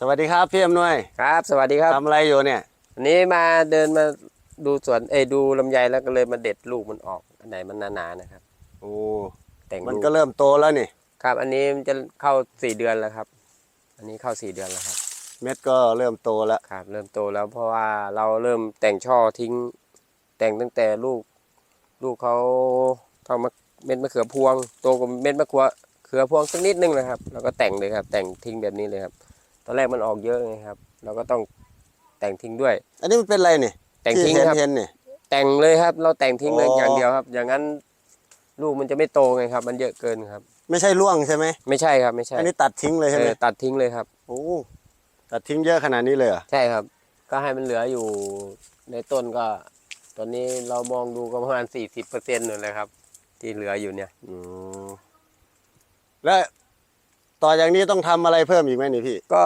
สวัสดีครับพี่อำนวยครับ สวัสดีครับทำอะไรอยู่เนี่ยวันนี้มาเดินมาดูสวนเอยดูลำไยแล้วก็เลยมาเด็ดลูกมันออกอันไหนมันหนาๆนะครับ โอ้แต่งมันลูกก็เริ่มโตแล้วนี่ ครับ อันนี้มันจะเข้าสี่เดือนแล้วครับ อันนี้เข้าสี่เดือนแล้วครับ เม็ดก็เริ่มโตแล้วครับ เริ่มโตแล้วเพราะว่าเราเริ่มแต่งช่อทิ้ง แต่งตั้งแต่ลูก ลูกเขาเท่ามาเม็ดมะเขือพวงโตกว่าเม็ดมะเขือเขือพวงสักนิดนึงนะครับเราก็แต่งเลยครับ แต่งทิ้งแบบนี้เลยครับ ตอนแรกมันออกเยอะไงครับ เราก็ต้องแต่งทิ้งด้วย อันนี้มันเป็นอะไรนี่แต่งที่ทิ้งเห็นครับเห็นนี่แต่งเลยครับ เราแต่งทิ้งเลยอ๋อออย่างเดียวครับ อย่างนั้นลูกมันจะไม่โตไงครับ มันเยอะเกินครับ ไม่ใช่ร่วงใช่ไหมไม่ใช่ครับไม่ใช่ อันนี้ตัดทิ้งเลยใช่เอไหมอตัดทิ้งเลยครับโอ้ตัดทิ้งเยอะขนาดนี้เลยเหรอใช่ครับ ก็ให้มันเหลืออยู่ในต้นก็ ตอนนี้เรามองดูก็ประมาณสี่สิบเปอร์เซ็นต์นู่นเลยครับ ที่เหลืออยู่เนี่ยอืมแล้ว ต่อจากนี้ต้องทำอะไรเพิ่มอีกไหมนี่พี่ ก็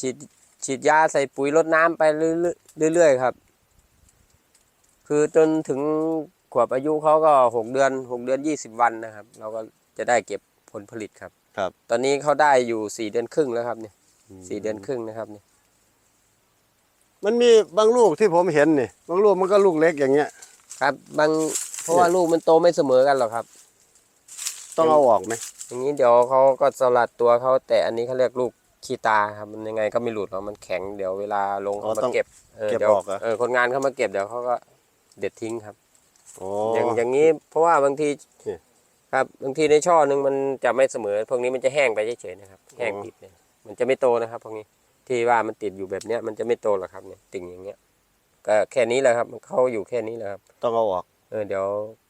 ฉีดฉีดยาใส่ปุ๋ยรดน้ำไปเรื่อยๆเรื่อยๆครับ คือจนถึงขวบอายุเขาก็หกเดือนหกเดือนยี่สิบวันนะครับ เราก็จะได้เก็บผลผลิตครับ ครับตอนนี้เขาได้อยู่สี่เดือนครึ่งแล้วครับเนี่ยสี่เดือนครึ่งนะครับเนี่ยมันมีบางลูกที่ผมเห็นนี่บางลูกมันก็ลูกเล็กอย่างเงี้ย ครับบางเพราะว่าลูกมันโตไม่เสมอกันหรอกครับ ต้องเอาออกไหม อย่างนี้เดี๋ยวเขาก็สลัดตัวเขาแต่อันนี้เขาเรียกลูกขี้ตาครับมันยังไงก็ไม่หลุดหรอกมันแข็งเดี๋ยวเวลาลงอ๋อเขามาต้องเก็บเออเก็บเดี๋ยวออกเหรอ เออคนงานเขามาเก็บเดี๋ยวเขาก็เด็ดทิ้งครับ โอ้ อย่างอย่างนี้เพราะว่าบางทีนี่ครับบางทีในช่อหนึ่งมันจะไม่เสมอ พวกนี้มันจะแห้งไปเฉยๆนะครับ แห้งติดเนี่ยมันจะไม่โตนะครับพวกนี้ที่ว่ามันติดอยู่แบบเนี้ยมันจะไม่โตหรอกครับเนี่ยติ่งอย่างเงี้ยก็แค่นี้แหละครับมันเขาอยู่แค่นี้แหละครับต้องเอาออก เออเดี๋ยว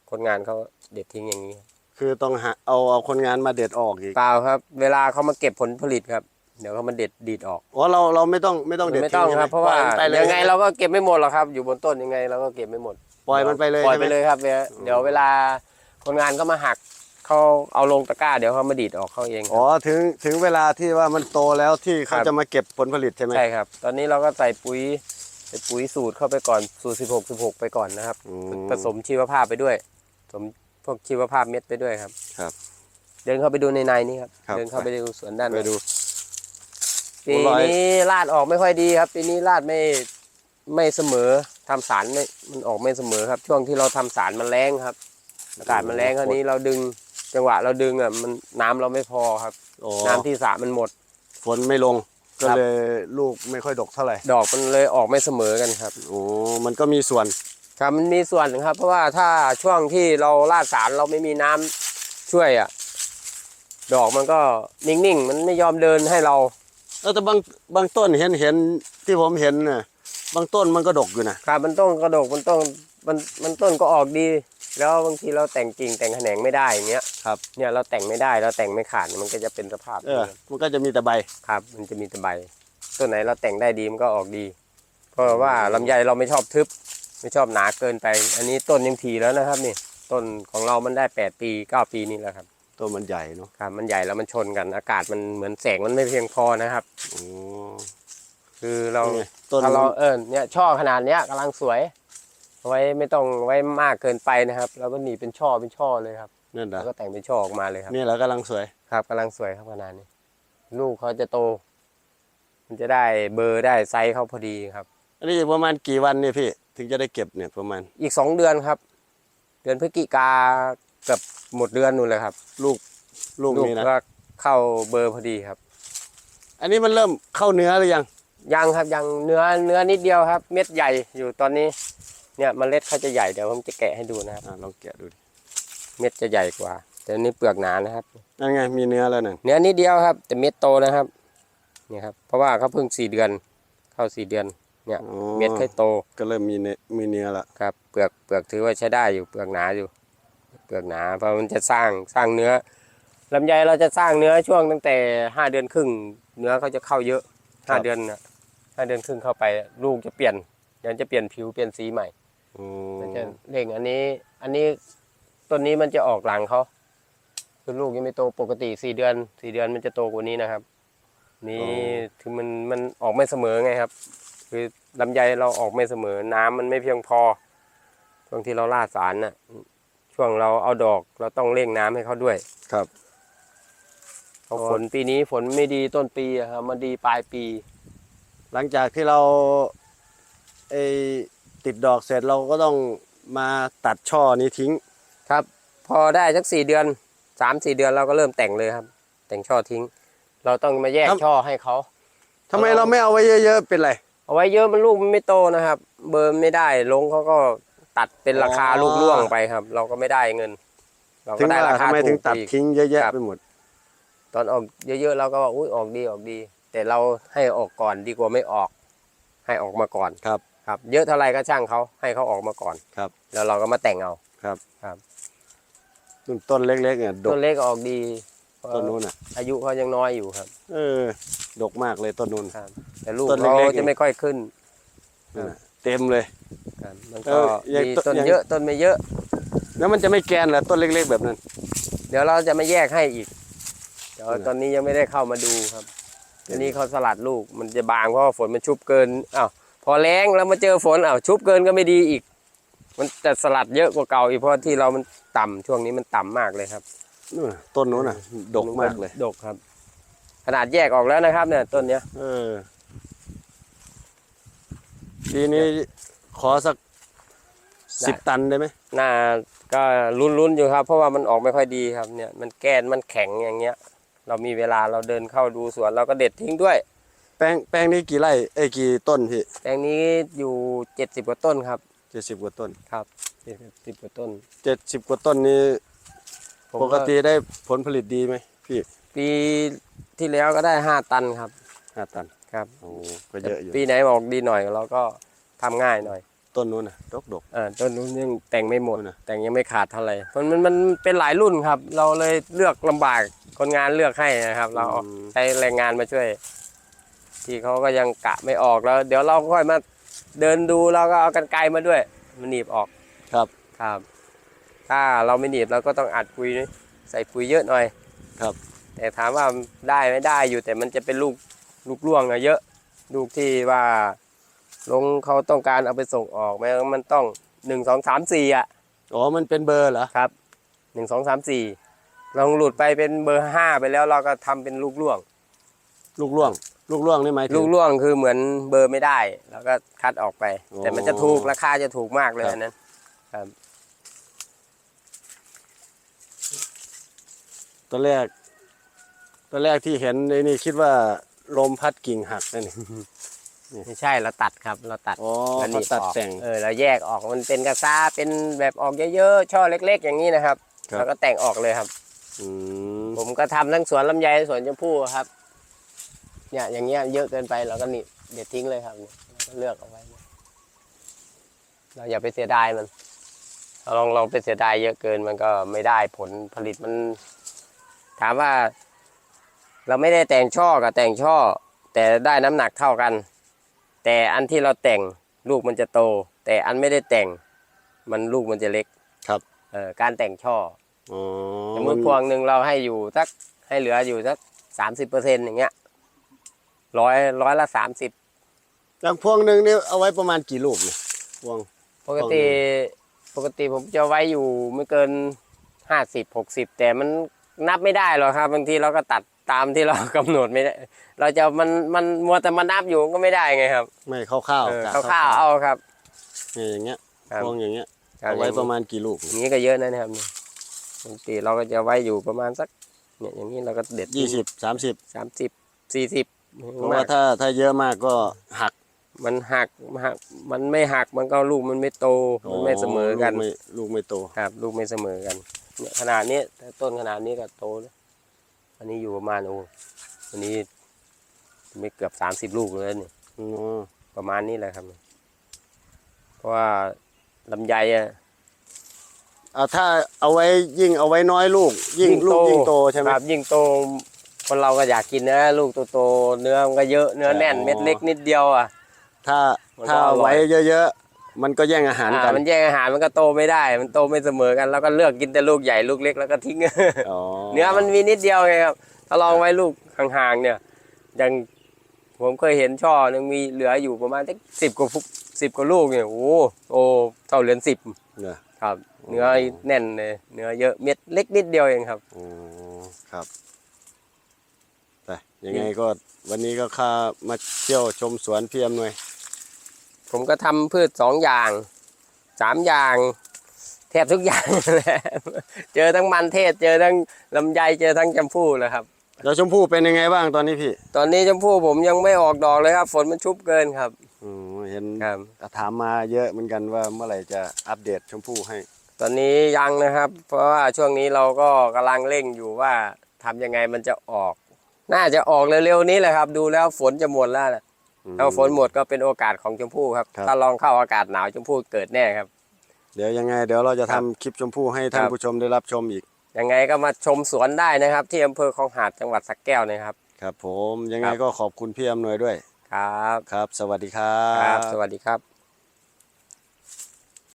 คนงานเขาเด็ดทิ้งอย่างนี้คื อต้องหาเอาเอาคนงานมาเด็ดออกอีกเปล่าครับ เวลาเขามาเก็บผลผลิตครับ เดี๋ยวเขามาเด็ดดีดออกอ๋อเราเราไม่ต้องไม่ต้องเด็ดไม่ต้องทิ้ใช่หครับ เพราะว่าปล่อยมันไปเลยยังไงเราก็เก็บไม่หมดหรอกครับ อยู่บนต้นยังไงเราก็เก็บไม่หมดปล่อยมันไปเลยปล่อยใช่ไปไหมเลยครับเดี๋ยวเดี๋ยวเวลาคนงานเขามาหักเขาเอาลงตะกร้าเดี๋ยวเขามาดีดออกเขาเองครับ อ๋อถึงถึงเวลาที่ว่ามันโตแล้วที่เขาครับ จะมาเก็บผลผลิตใช่ไหมใช่ครับ ตอนนี้เราก็ใส่ปุ๋ยใส่ปุ๋ยสูตรเข้าไปก่อนสูตร 16 16 ไปก่อนนะครับ อืมผสมชีวภาพไปด้วยผสม พวกชีวภาพเม็ดไปด้วยครับ ครับ เดินเข้าไปดูในในนี่ครับ ครับ เดินเข้าไปดูสวนด้านในไปดู ปีโอ้ร้อย นี้ลาดออกไม่ค่อยดีครับ ปีนี้ลาดไม่ไม่เสมอทำสารไม่มันออกไม่เสมอครับ ช่วงที่เราทำสารมันแรงครับ อากาศมันแรงคราวนี้เราดึงจังหวะเราดึงอะมันน้ำเราไม่พอครับอ๋อน้ำที่สระมันหมด ฝนไม่ลง ก็ครับ เลยลูกไม่ค่อยดกเท่าไหร่ดอกมันเลยออกไม่เสมอกันครับ โอ้มันก็มีส่วน ครับมันมีส่วนหนึ่งครับ เพราะว่าถ้าช่วงที่เราลาดสารเราไม่มีน้ำช่วยอะ ดอกมันก็นิ่งๆ มันไม่ยอมเดินให้เราเออแต่บางบางต้นเห็นเห็นที่ผมเห็นน่ะบางต้นมันก็ดกอยู่นะครับ มันต้องกระดกมันต้องมันมันต้นก็ออกดี แล้วบางทีเราแต่งกิ่งแต่งแขนงไม่ได้อย่างเงี้ยครับเนี่ยเราแต่งไม่ได้เราแต่งไม่ขาดมันก็จะเป็นสภาพเออนี้มันก็จะมีแต่ใบครับ มันจะมีแต่ใบต้นไหนเราแต่งได้ดีมันก็ออกดี เพราะว่าลำไยเราไม่ชอบทึบ ไม่ชอบหนาเกินไป อันนี้ต้นยังทีแล้วนะครับนี่ต้นของเรามันได้แปดปีเก้าปีนี่แหละครับต้นมันใหญ่เนาะครับมันใหญ่แล้วมันชนกันอากาศมันเหมือนแสงมันไม่เพียงพอนะครับโอ้คือเรานี่ไงต้นถ้าเราเออเนี่ยช่อขนาดเนี้ยกำลังสวยเอาไว้ไม่ต้องไว้มากเกินไปนะครับเราก็หนีบเป็นช่อเป็นช่อเลยครับนั่นแล้วนะก็แต่งเป็นช่อออกมาเลยครับนี่แหละกำลังสวยครับกำลังสวยครับขนาดนี้ ลูกเขาจะโต มันจะได้เบอร์ได้ไซส์เขาพอดีครับ อันนี้ประมาณกี่วันเนี่ยพี่ ถึงจะได้เก็บเนี่ยประมาณ อีกสองเดือนครับ เดือนพฤศจิกาเกับหมดเดือนนู่นเลยครับ ลูกลูกลูกนี่นะ ก็เข้าเบอร์พอดีครับ อันนี้มันเริ่มเข้าเนื้อหรือยัง ยังครับยังเนื้อเนื้อนิดเดียวครับ เม็ดใหญ่อยู่ตอนนี้ เนี่ยเมล็ดเขาจะใหญ่เดี๋ยวผมจะแกะให้ดูนะครับ อ่าลองแกะดูดิเม็ดจะใหญ่กว่า แต่อันนี้เปลือกหนานะครับ นั่นไงมีเนื้อแล้วนั่นเนื้อนิดเดียวครับ แต่เม็ดโตนะครับ นี่ครับ เพราะว่าเขาเพิ่งสี่เดือน เข้าสี่เดือน เนี่ยอ๋อ เม็ดค่อยโตก็เริ่มมีเนื้อมีเนื้อละครับเปลือกเปลือกถือว่าใช้ได้อยู่เปลือกหนาอยู่ เปลือกหนาเพราะมันจะสร้างสร้างเนื้อลำไยเราจะสร้างเนื้อช่วงตั้งแต่ห้าเดือนครึ่ง เนื้อเขาจะเข้าเยอะห้าเดือนน่ะห้าเดือนครึ่งเข้าไปลูกจะเปลี่ยนเดี๋ยวจะเปลี่ยนผิวเปลี่ยนสีใหม่อืมันจะมเร่งอันนี้ อันนี้ต้นนี้มันจะออกหลังเขาคือลูกยังไม่โตปกติสี่เดือนสี่เดือนมันจะโตกว่านี้นะครับ นี่คือมันมันออกไม่เสมอไงครับ คือลำไยเราออกไม่เสมอน้ำมันไม่เพียงพอช่วงที่เราล่าดสารน่ะ ช่วงเราเอาดอกเราต้องเร่งน้ำให้เขาด้วยครับเพราะฝนปีนี้ฝนไม่ดีต้นปีอะครับมาดีปลายปี หลังจากที่เราไอติดดอกเสร็จเราก็ต้องมาตัดช่อนี้ทิ้งครับ พอได้สักสี่เดือนสามสี่เดือนเราก็เริ่มแต่งเลยครับ แต่งช่อทิ้ง เราต้องมาแยกครับช่อให้เขาทำไมเอาเราไม่เอาไว้เยอะ ๆ เป็นไร เอาไว้เยอะมันลูกมันไม่โตนะครับ เบอร์ไม่ได้ลงเขาก็ตัดเป็นราคาอ๋อลูกล่วงไปครับ เราก็ไม่ได้เงิน เราถึก็งได้ว่าราคาทำไมถูถึงกตัดอีกทิ้งเยอะคแยะรับไปหมด ตอนออกเยอะๆเราก็ว่าอุ้ยออกดีออกดี แต่เราให้ออกก่อนดีกว่าไม่ออก ให้ออกมาก่อนครับ ครับ เยอะเท่าไรก็ช่างเขาให้เขาออกมาก่อนครับ แล้วเราก็มาแต่งเอาต้นเล็กๆเนี่ยดต้กนเล็กออกดี ต้นนู้นอะ อายุเขายังน้อยอยู่ครับ เออ ดกมากเลยต้นนู้น ครับ แต่ลูกต้นเขาเล็กๆจะไม่ค่อยขึ้นนั่นน่ะเต็มเลย ครับมันเอก็อยังมีต้นต้นยังเยอะต้นไม่เยอะ แล้วมันจะไม่แกนเหรอต้นเล็ก ๆ แบบนั้น เดี๋ยวเราจะมาแยกให้อีก เดี๋ยวนั่นน่ะตอนนี้ยังไม่ได้เข้ามาดูครับอันนี้เขาสลัดลูกมันจะบางเพราะว่าฝนมันชุบเกินอ้าวพอแรงแล้วมาเจอฝนอ้าวชุบเกินก็ไม่ดีอีก มันจะสลัดเยอะกว่าเก่าอีกเพราะที่เรามันต่ำช่วงนี้มันต่ำมากเลยครับ นู่นน่ะต้นนู้นอะ ดกมากเลย ดกครับ ขนาดแยกออกแล้วนะครับ เนี่ยต้นเนี้ยเออ ปีนี้ขอสักสิบตันได้ไหมน่าก็ลุ้นๆอยู่ครับ เพราะว่ามันออกไม่ค่อยดีครับ เนี่ย มันแกนมันแข็งอย่างเงี้ย เรามีเวลาเราเดินเข้าดูสวนเราก็เด็ดทิ้งด้วย แป้งแป้งนี้กี่ไร่เอ้ยกี่ต้นพี่แปลงนี้อยู่เจ็ดสิบกว่าต้นครับเจ็ดสิบกว่าต้น ครับเจ็ดสิบกว่าต้น เจ็ดสิบกว่าต้นนี้ ผมปกติได้ผลผลิตดีไหมพี่ปีที่แล้วก็ได้ห้าตันครับห้าตันครับโอ้ก็เยอะอยู่ปีไหนออกดีหน่อยเราก็ทำง่ายหน่อย ต้นนู้นน่ะดกดกเออต้นนู้นยังแต่งไม่หมดนู่นน่ะแต่งยังไม่ขาดเท่าไหร่มันมันมันเป็นหลายรุ่นครับ เราเลยเลือกลำบากคนงานเลือกให้นะครับ เราเอาอืมใช้แรงงานมาช่วย ที่เขาก็ยังกะไม่ออกแล้ว เดี๋ยวเราค่อยมาเดินดูเราก็เอากันไกลมาด้วย มันหนีบออกครับครับ ถ้าเราไม่หนีบเราก็ต้องอัดปุ๋ยใส่ปุ๋ยเยอะหน่อยครับ แต่ถามว่าได้ไม่ได้อยู่แต่มันจะเป็นลูกลูกร่วงอะเยอะลูกที่ว่าลงเขาต้องการเอาไปส่งออกไหมมันต้องหนึ่งสองสามสี่อะอ๋อมันเป็นเบอร์เหรอครับหนึ่งสองสามสี่ลองหลุดไปเป็นเบอร์ห้าไปแล้วเราก็ทำเป็นลูกร่วง ลูกล่วง ลูกล่วงนี่หมายถึลูงกร่วงคือเหมือนเบอร์ไม่ได้เราก็คัดออกไปอ๋อแต่มันจะถูกราคาจะถูกมากเลยครับอันนั้น ครับ อนแรก ตอนแรกที่เห็นไอ้นี่คิดว่าลมพัดกิ่งหักนั่นนี่ไม่ใช่เราตัดครับ เราตัดอ๋อแล้วหเขานีบตัดออกแต่งเออเราแยกออกมันเป็นกระซ่าเป็นแบบออกเยอะๆช่อเล็ก ๆ อย่างนี้นะครับครับแล้วก็แต่งออกเลยครับ อืมผมก็ทำทั้งสวนลำไยสวนชมพู่ครับ เนี่ยอย่างเงี้ยเยอะเกินไปเราก็นี่เด็ดทิ้งเลยครับเนี่ยเราก็เลือกเอาไว้เราอย่าไปเสียดายมันเราลองลองไปเสียดายเยอะเกินมันก็ไม่ได้ผลผลิตมัน ถามว่า เราไม่ได้แต่งช่อกับแต่งช่อ แต่ได้น้ำหนักเท่ากัน แต่อันที่เราแต่งลูกมันจะโต แต่อันไม่ได้แต่งมันลูกมันจะเล็กครับเออการแต่งช่ออ๋อสมมติพวงหนึ่งเราให้อยู่สักให้เหลืออยู่สักสามสิบเปอร์เซ็นต์อย่างเงี้ยร้อยร้อยละสามสิบอย่างพวงหนึ่งนี่เอาไว้ประมาณกี่ลูกเนี่ยพวง ปกติปกติผมจะไว้อยู่ไม่เกินห้าสิบหกสิบแต่มัน นับไม่ได้หรอกครับบางทีเราก็ตัดตามที่เรากำหนดไม่ได้ เราจะมันมันมัวแต่มานับอยู่ก็ไม่ได้ไงครับ ไม่คร่าวเออๆกะคร่าวๆเอาครับเนี่ยอย่างเงี้ยครับพวงอย่างเงี้ยครับเอาไว้ประมาณกี่ลูกอย่างนี้ก็เยอะนะนะครับนี่ปกติเราก็จะไว้อยู่ประมาณสักเนี่ยอย่างนี้เราก็เด็ดยี่สิบสามสิบสามสิบสี่สิบเพราะว่าถ้าถ้าเยอะมากก็หักมันหักหักมันไม่หักมันก็ลูกมันไม่โตมันไม่เสมอกันลูไม่ลูกไม่โตครับ ลูกไม่เสมอกันเนี่ย ขนาดนี้แต่ต้นขนาดนี้ก็โตแล้วอันนี้อยู่ประมาณโอ้อันนี้ไม่เกือบสามสิบลูกเลยนี่อ๋อประมาณนี้แหละครับ เพราะว่าลำไยอะเอาถ้าเอาไว้ยิ่งเอาไว้น้อยลูก ยิ่งลูกยิ่งโตใช่ไหมครับ ยิ่งโตคนเราก็อยากกินนะลูกโตๆเนื้อมันก็เยอะเนื้อแน่นอ๋อเม็ดเล็กนิดเดียวอะ ถ้ามันก็ถ้าอร่อยไว้เยอะๆ มันก็แย่งอาหารอ่ากัน มันแย่งอาหารมันก็โตไม่ได้ มันโตไม่เสมอกัน แล้วก็เลือกกินแต่ลูกใหญ่ลูกเล็กแล้วก็ทิ้งอ๋อเนื้อมันมีนิดเดียวไงครับ ถ้าลองไว้ลูกห่างๆเนี่ยอย่างผมเคยเห็นช่อหนึงมีเหลืออยู่ประมาณสิบกว่าฟุกสิบกว่าลูกเนี่ยโอ้โหโตเท่าเหรียญสิบเนี่ยครับ เนื้อแน่นเลยเนื้อเยอะเม็ดเล็กนิดเดียวเองครับอ๋อครับยังไงก็วันนี้ก็ข้ามาเที่ยวชมสวนพี่อำนวย ผมก็ทำพืชสองอย่างสามอย่างแทบทุกอย่างแหละเจอทั้งมันเทศ เจอทั้งลำไยเจอทั้งจำพู่เลยครับ แล้วชมพู่เป็นยังไงบ้างตอนนี้พี่ตอนนี้จำพู่ผมยังไม่ออกดอกเลยครับ ฝนมันชุบเกินครับอ๋อเห็นครับ ถามมาเยอะเหมือนกันว่าเมื่อไหร่จะอัปเดตชมพู่ให้ ตอนนี้ยังนะครับ เพราะว่าช่วงนี้เราก็กำลังเร่งอยู่ว่าทำยังไงมันจะออก น่าจะออกเร็วๆนี้แหละครับ ดูแล้วฝนจะหมดแล้วนะอืม ถ้าฝนหมดก็เป็นโอกาสของชมพู่ครับครับ ถ้าลองเข้าอากาศหนาวชมพู่เกิดแน่ครับ เดี๋ยวยังไง เดี๋ยวเราจะทำคลิปชมพู่ให้ท่านครับผู้ชมได้รับชมอีก ยังไงก็มาชมสวนได้นะครับ ที่อำเภอคลองหาดจังหวัดสระแก้วนะครับ ครับ ผมยังไงครับก็ขอบคุณพี่อำนวยด้วย ครับ ครับ สวัสดีครัครับบสวัสดีครับ